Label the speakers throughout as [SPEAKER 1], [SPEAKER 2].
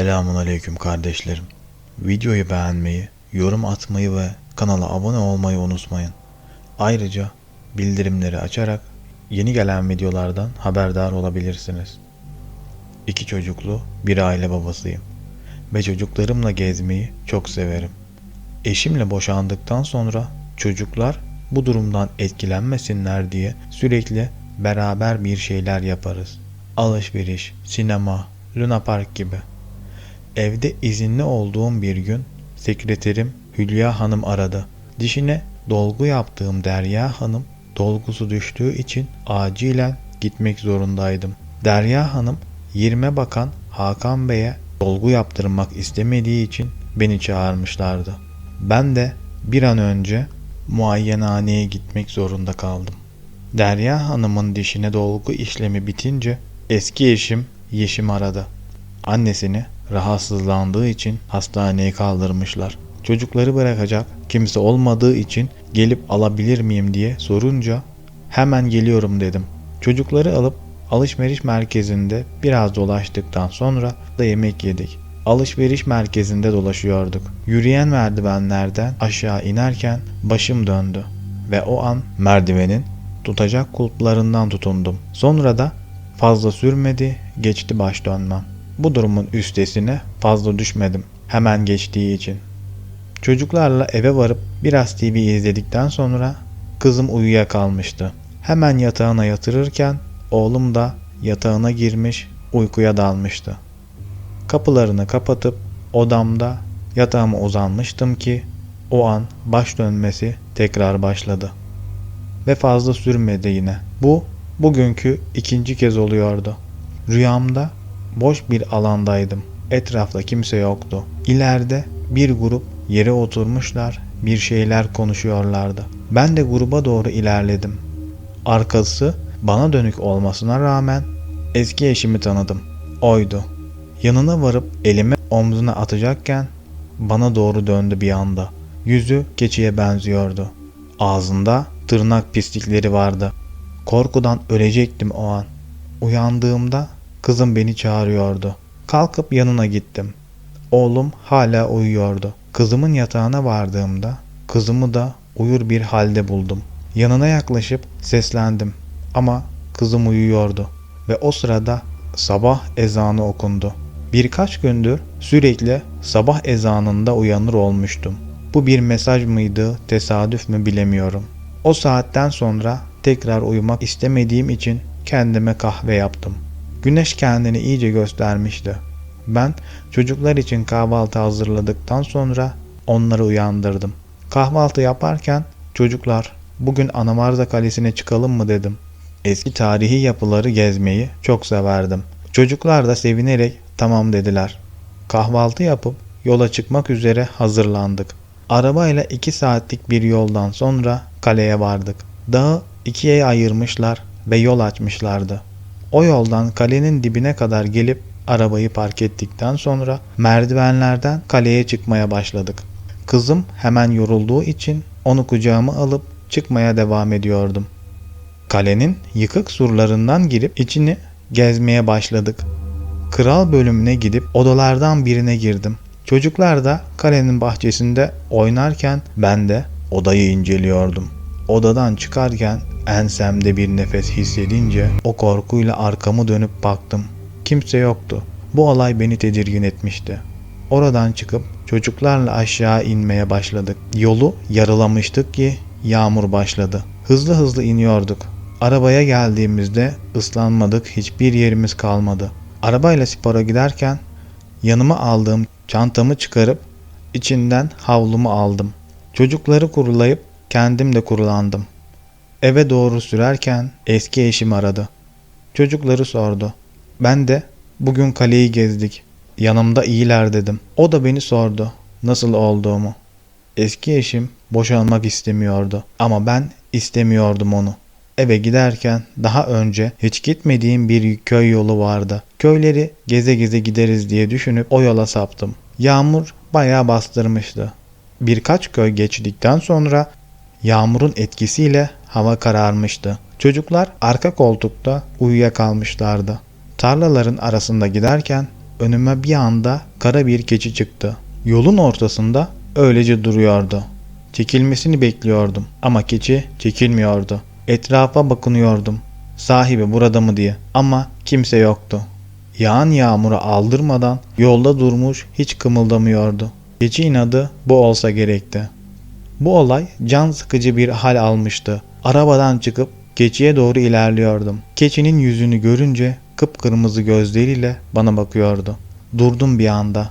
[SPEAKER 1] Selamun aleyküm kardeşlerim. Videoyu beğenmeyi, yorum atmayı ve kanala abone olmayı unutmayın. Ayrıca bildirimleri açarak yeni gelen videolardan haberdar olabilirsiniz. İki çocuklu bir aile babasıyım ve çocuklarımla gezmeyi çok severim. Eşimle boşandıktan sonra çocuklar bu durumdan etkilenmesinler diye sürekli beraber bir şeyler yaparız. Alışveriş, sinema, Luna Park gibi. Evde izinli olduğum bir gün sekreterim Hülya Hanım aradı. Dişine dolgu yaptığım Derya Hanım dolgusu düştüğü için acilen gitmek zorundaydım. Derya Hanım 20 bakan Hakan Bey'e dolgu yaptırmak istemediği için beni çağırmışlardı. Ben de bir an önce muayenehaneye gitmek zorunda kaldım. Derya Hanım'ın dişine dolgu işlemi bitince eski eşim Yeşim aradı. Annesini rahatsızlandığı için hastaneye kaldırmışlar. Çocukları bırakacak kimse olmadığı için gelip alabilir miyim diye sorunca hemen geliyorum dedim. Çocukları alıp alışveriş merkezinde biraz dolaştıktan sonra da yemek yedik. Alışveriş merkezinde dolaşıyorduk. Yürüyen merdivenlerden aşağı inerken başım döndü ve o an merdivenin tutacak kulplarından tutundum. Sonra da fazla sürmedi, geçti baş dönmem. Bu durumun üstesine fazla düşmedim. Hemen geçtiği için. Çocuklarla eve varıp biraz TV izledikten sonra kızım uyuyakalmıştı. Hemen yatağına yatırırken oğlum da yatağına girmiş uykuya dalmıştı. Kapılarını kapatıp odamda yatağıma uzanmıştım ki o an baş dönmesi tekrar başladı. Ve fazla sürmedi yine. Bu bugünkü ikinci kez oluyordu. Rüyamda boş bir alandaydım. Etrafta kimse yoktu. İleride bir grup yere oturmuşlar, bir şeyler konuşuyorlardı. Ben de gruba doğru ilerledim. Arkası bana dönük olmasına rağmen eski eşimi tanıdım. Oydu. Yanına varıp elimi omzuna atacakken bana doğru döndü bir anda. Yüzü keçiye benziyordu. Ağzında tırnak pislikleri vardı. Korkudan ölecektim o an. Uyandığımda kızım beni çağırıyordu. Kalkıp yanına gittim. Oğlum hala uyuyordu. Kızımın yatağına vardığımda kızımı da uyur bir halde buldum. Yanına yaklaşıp seslendim ama kızım uyuyordu ve o sırada sabah ezanı okundu. Birkaç gündür sürekli sabah ezanında uyanır olmuştum. Bu bir mesaj mıydı, tesadüf mü bilemiyorum. O saatten sonra tekrar uyumak istemediğim için kendime kahve yaptım. Güneş kendini iyice göstermişti. Ben çocuklar için kahvaltı hazırladıktan sonra onları uyandırdım. Kahvaltı yaparken çocuklar bugün Anamarza Kalesi'ne çıkalım mı dedim. Eski tarihi yapıları gezmeyi çok severdim. Çocuklar da sevinerek tamam dediler. Kahvaltı yapıp yola çıkmak üzere hazırlandık. Arabayla 2 saatlik bir yoldan sonra kaleye vardık. Dağı ikiye ayırmışlar ve yol açmışlardı. O yoldan kalenin dibine kadar gelip arabayı park ettikten sonra merdivenlerden kaleye çıkmaya başladık. Kızım hemen yorulduğu için onu kucağıma alıp çıkmaya devam ediyordum. Kalenin yıkık surlarından girip içini gezmeye başladık. Kral bölümüne gidip odalardan birine girdim. Çocuklar da kalenin bahçesinde oynarken ben de odayı inceliyordum. Odadan çıkarken ensemde bir nefes hissedince o korkuyla arkamı dönüp baktım. Kimse yoktu. Bu olay beni tedirgin etmişti. Oradan çıkıp çocuklarla aşağı inmeye başladık. Yolu yarılamıştık ki yağmur başladı. Hızlı hızlı iniyorduk. Arabaya geldiğimizde ıslanmadık, hiçbir yerimiz kalmadı. Arabayla spora giderken yanıma aldığım çantamı çıkarıp içinden havlumu aldım. Çocukları kurulayıp kendim de kurulandım. Eve doğru sürerken eski eşim aradı. Çocukları sordu. Ben de bugün kaleyi gezdik. Yanımda iyiler dedim. O da beni sordu. Nasıl olduğumu. Eski eşim boşanmak istemiyordu. Ama ben istemiyordum onu. Eve giderken daha önce hiç gitmediğim bir köy yolu vardı. Köyleri geze geze gideriz diye düşünüp o yola saptım. Yağmur bayağı bastırmıştı. Birkaç köy geçtikten sonra yağmurun etkisiyle hava kararmıştı. Çocuklar arka koltukta uyuyakalmışlardı. Tarlaların arasında giderken önüme bir anda kara bir keçi çıktı. Yolun ortasında öylece duruyordu. Çekilmesini bekliyordum ama keçi çekilmiyordu. Etrafa bakınıyordum. Sahibi burada mı diye ama kimse yoktu. Yağan yağmura aldırmadan yolda durmuş hiç kımıldamıyordu. Keçi inadı bu olsa gerekti. Bu olay can sıkıcı bir hal almıştı. Arabadan çıkıp keçiye doğru ilerliyordum. Keçinin yüzünü görünce kıpkırmızı gözleriyle bana bakıyordu. Durdum bir anda.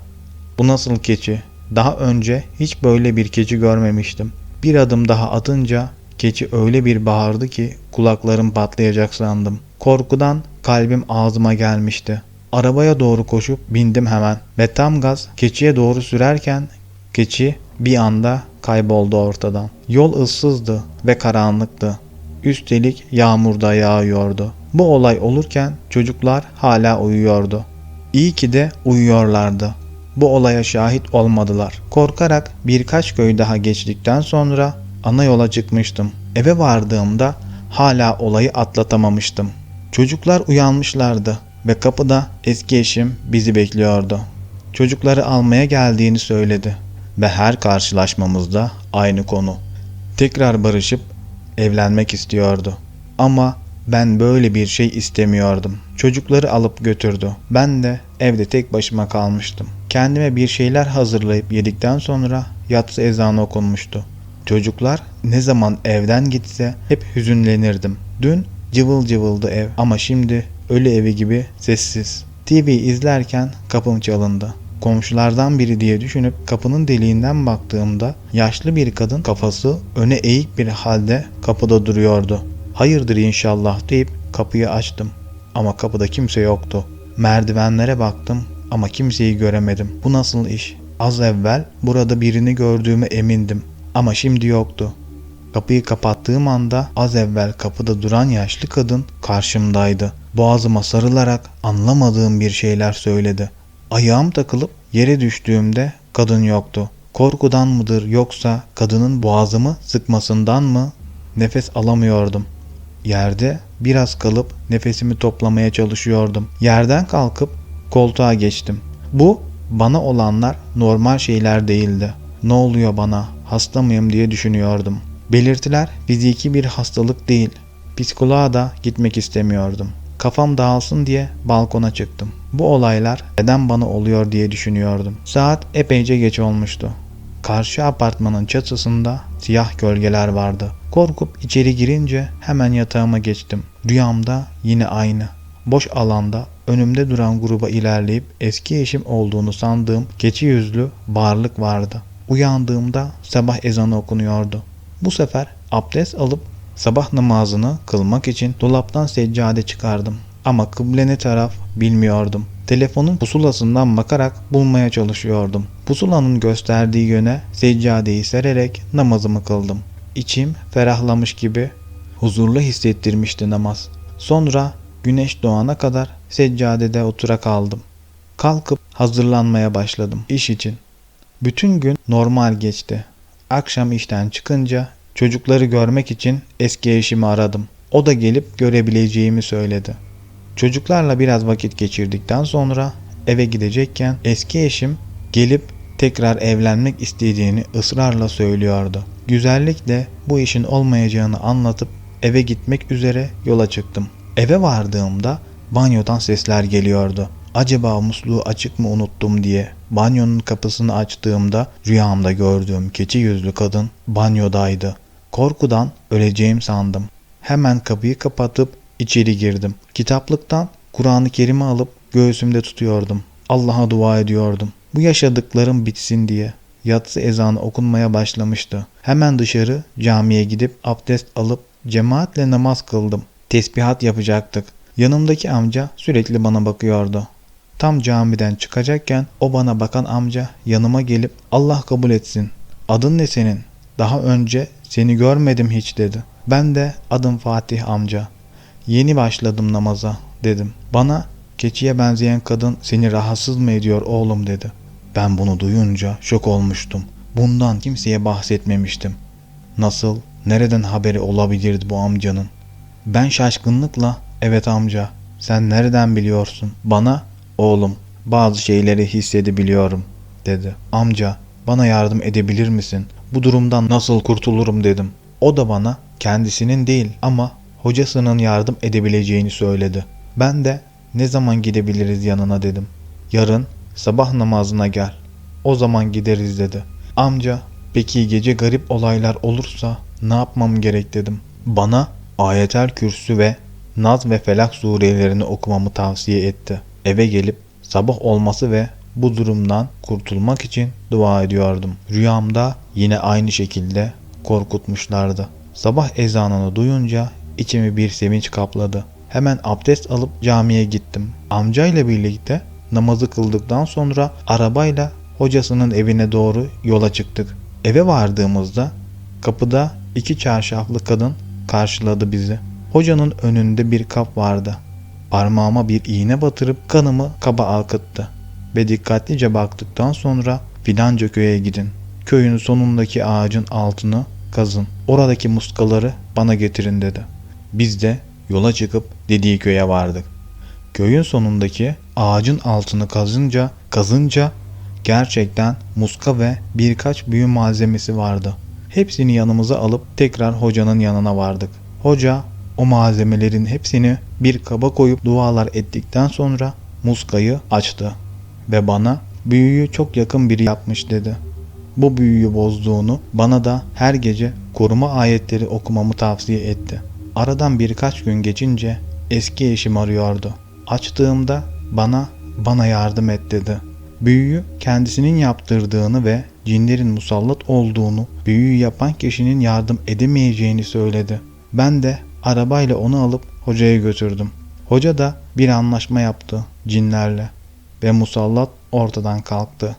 [SPEAKER 1] Bu nasıl keçi? Daha önce hiç böyle bir keçi görmemiştim. Bir adım daha atınca keçi öyle bir bağırdı ki kulaklarım patlayacak sandım. Korkudan kalbim ağzıma gelmişti. Arabaya doğru koşup bindim hemen ve tam gaz keçiye doğru sürerken keçi bir anda kayboldu ortadan. Yol ıssızdı ve karanlıktı. Üstelik yağmur da yağıyordu. Bu olay olurken çocuklar hala uyuyordu. İyi ki de uyuyorlardı. Bu olaya şahit olmadılar. Korkarak birkaç köy daha geçtikten sonra ana yola çıkmıştım. Eve vardığımda hala olayı atlatamamıştım. Çocuklar uyanmışlardı ve kapıda eski eşim bizi bekliyordu. Çocukları almaya geldiğini söyledi ve her karşılaşmamızda aynı konu. Tekrar barışıp evlenmek istiyordu. Ama ben böyle bir şey istemiyordum. Çocukları alıp götürdü. Ben de evde tek başıma kalmıştım. Kendime bir şeyler hazırlayıp yedikten sonra yatsı ezanı okunmuştu. Çocuklar ne zaman evden gitse hep hüzünlenirdim. Dün cıvıl cıvıldı ev ama şimdi ölü evi gibi sessiz. TV izlerken kapım çalındı. Komşulardan biri diye düşünüp kapının deliğinden baktığımda yaşlı bir kadın kafası öne eğik bir halde kapıda duruyordu. Hayırdır inşallah deyip kapıyı açtım. Ama kapıda kimse yoktu. Merdivenlere baktım ama kimseyi göremedim. Bu nasıl iş? Az evvel burada birini gördüğüme emindim ama şimdi yoktu. Kapıyı kapattığım anda az evvel kapıda duran yaşlı kadın karşımdaydı. Boğazıma sarılarak anlamadığım bir şeyler söyledi. Ayağım takılıp yere düştüğümde kadın yoktu. Korkudan mıdır yoksa kadının boğazımı sıkmasından mı nefes alamıyordum. Yerde biraz kalıp nefesimi toplamaya çalışıyordum. Yerden kalkıp koltuğa geçtim. Bu bana olanlar normal şeyler değildi. Ne oluyor bana? Hasta mıyım diye düşünüyordum. Belirtiler fiziki bir hastalık değil. Psikoloğa da gitmek istemiyordum. Kafam dağılsın diye balkona çıktım. Bu olaylar neden bana oluyor diye düşünüyordum. Saat epeyce geç olmuştu. Karşı apartmanın çatısında siyah gölgeler vardı. Korkup içeri girince hemen yatağıma geçtim. Rüyamda yine aynı. Boş alanda önümde duran gruba ilerleyip eski eşim olduğunu sandığım keçi yüzlü varlık vardı. Uyandığımda sabah ezanı okunuyordu. Bu sefer abdest alıp sabah namazını kılmak için dolaptan seccade çıkardım. Ama kıble ne taraf bilmiyordum. Telefonun pusulasından bakarak bulmaya çalışıyordum. Pusulanın gösterdiği yöne seccadeyi sererek namazımı kıldım. İçim ferahlamış gibi huzurlu hissettirmişti namaz. Sonra güneş doğana kadar seccadede otura kaldım. Kalkıp hazırlanmaya başladım iş için. Bütün gün normal geçti. Akşam işten çıkınca çocukları görmek için eski eşimi aradım. O da gelip görebileceğimi söyledi. Çocuklarla biraz vakit geçirdikten sonra eve gidecekken eski eşim gelip tekrar evlenmek istediğini ısrarla söylüyordu. Güzellikle bu işin olmayacağını anlatıp eve gitmek üzere yola çıktım. Eve vardığımda banyodan sesler geliyordu. Acaba musluğu açık mı unuttum diye banyonun kapısını açtığımda rüyamda gördüğüm keçi yüzlü kadın banyodaydı. Korkudan öleceğim sandım. Hemen kapıyı kapatıp içeri girdim. Kitaplıktan Kur'an-ı Kerim'i alıp göğsümde tutuyordum. Allah'a dua ediyordum. Bu yaşadıklarım bitsin diye. Yatsı ezanı okunmaya başlamıştı. Hemen dışarı camiye gidip abdest alıp cemaatle namaz kıldım. Tesbihat yapacaktık. Yanımdaki amca sürekli bana bakıyordu. Tam camiden çıkacakken o bana bakan amca yanıma gelip Allah kabul etsin. Adın ne senin? Daha önce seni görmedim hiç dedi. Ben de adım Fatih amca. Yeni başladım namaza dedim. Bana keçiye benzeyen kadın seni rahatsız mı ediyor oğlum dedi. Ben bunu duyunca şok olmuştum. Bundan kimseye bahsetmemiştim. Nasıl, nereden haberi olabilirdi bu amcanın? Ben şaşkınlıkla evet amca sen nereden biliyorsun? Bana oğlum bazı şeyleri hissedebiliyorum dedi. Amca bana yardım edebilir misin? Bu durumdan nasıl kurtulurum dedim. O da bana kendisinin değil ama hocasının yardım edebileceğini söyledi. Ben de ne zaman gidebiliriz yanına dedim. Yarın sabah namazına gel. O zaman gideriz dedi. Amca peki gece garip olaylar olursa ne yapmam gerek dedim. Bana ayetel kürsü ve Naz ve Felak surelerini okumamı tavsiye etti. Eve gelip sabah olması ve bu durumdan kurtulmak için dua ediyordum. Rüyamda yine aynı şekilde korkutmuşlardı. Sabah ezanını duyunca içimi bir sevinç kapladı. Hemen abdest alıp camiye gittim. Amcayla birlikte namazı kıldıktan sonra arabayla hocasının evine doğru yola çıktık. Eve vardığımızda kapıda iki çarşaflı kadın karşıladı bizi. Hocanın önünde bir kap vardı. Parmağıma bir iğne batırıp kanımı kaba akıttı. Ve dikkatlice baktıktan sonra filanca köye gidin. Köyün sonundaki ağacın altını kazın. Oradaki muskaları bana getirin dedi. Biz de yola çıkıp dediği köye vardık. Köyün sonundaki ağacın altını kazınca kazınca gerçekten muska ve birkaç büyü malzemesi vardı. Hepsini yanımıza alıp tekrar hocanın yanına vardık. Hoca o malzemelerin hepsini bir kaba koyup dualar ettikten sonra muskayı açtı ve bana büyüyü çok yakın biri yapmış dedi. Bu büyüyü bozduğunu bana da her gece koruma ayetleri okumamı tavsiye etti. Aradan birkaç gün geçince eski eşim arıyordu. Açtığımda bana bana yardım et dedi. Büyüyü kendisinin yaptırdığını ve cinlerin musallat olduğunu, büyüyü yapan kişinin yardım edemeyeceğini söyledi. Ben de arabayla onu alıp hocaya götürdüm. Hoca da bir anlaşma yaptı cinlerle ve musallat ortadan kalktı.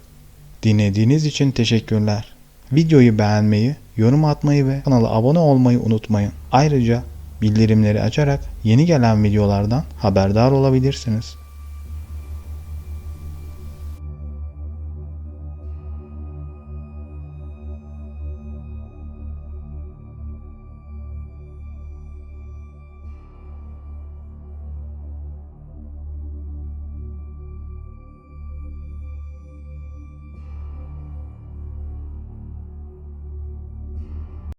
[SPEAKER 1] Dinlediğiniz için teşekkürler. Videoyu beğenmeyi, yorum atmayı ve kanala abone olmayı unutmayın. Ayrıca bildirimleri açarak yeni gelen videolardan haberdar olabilirsiniz.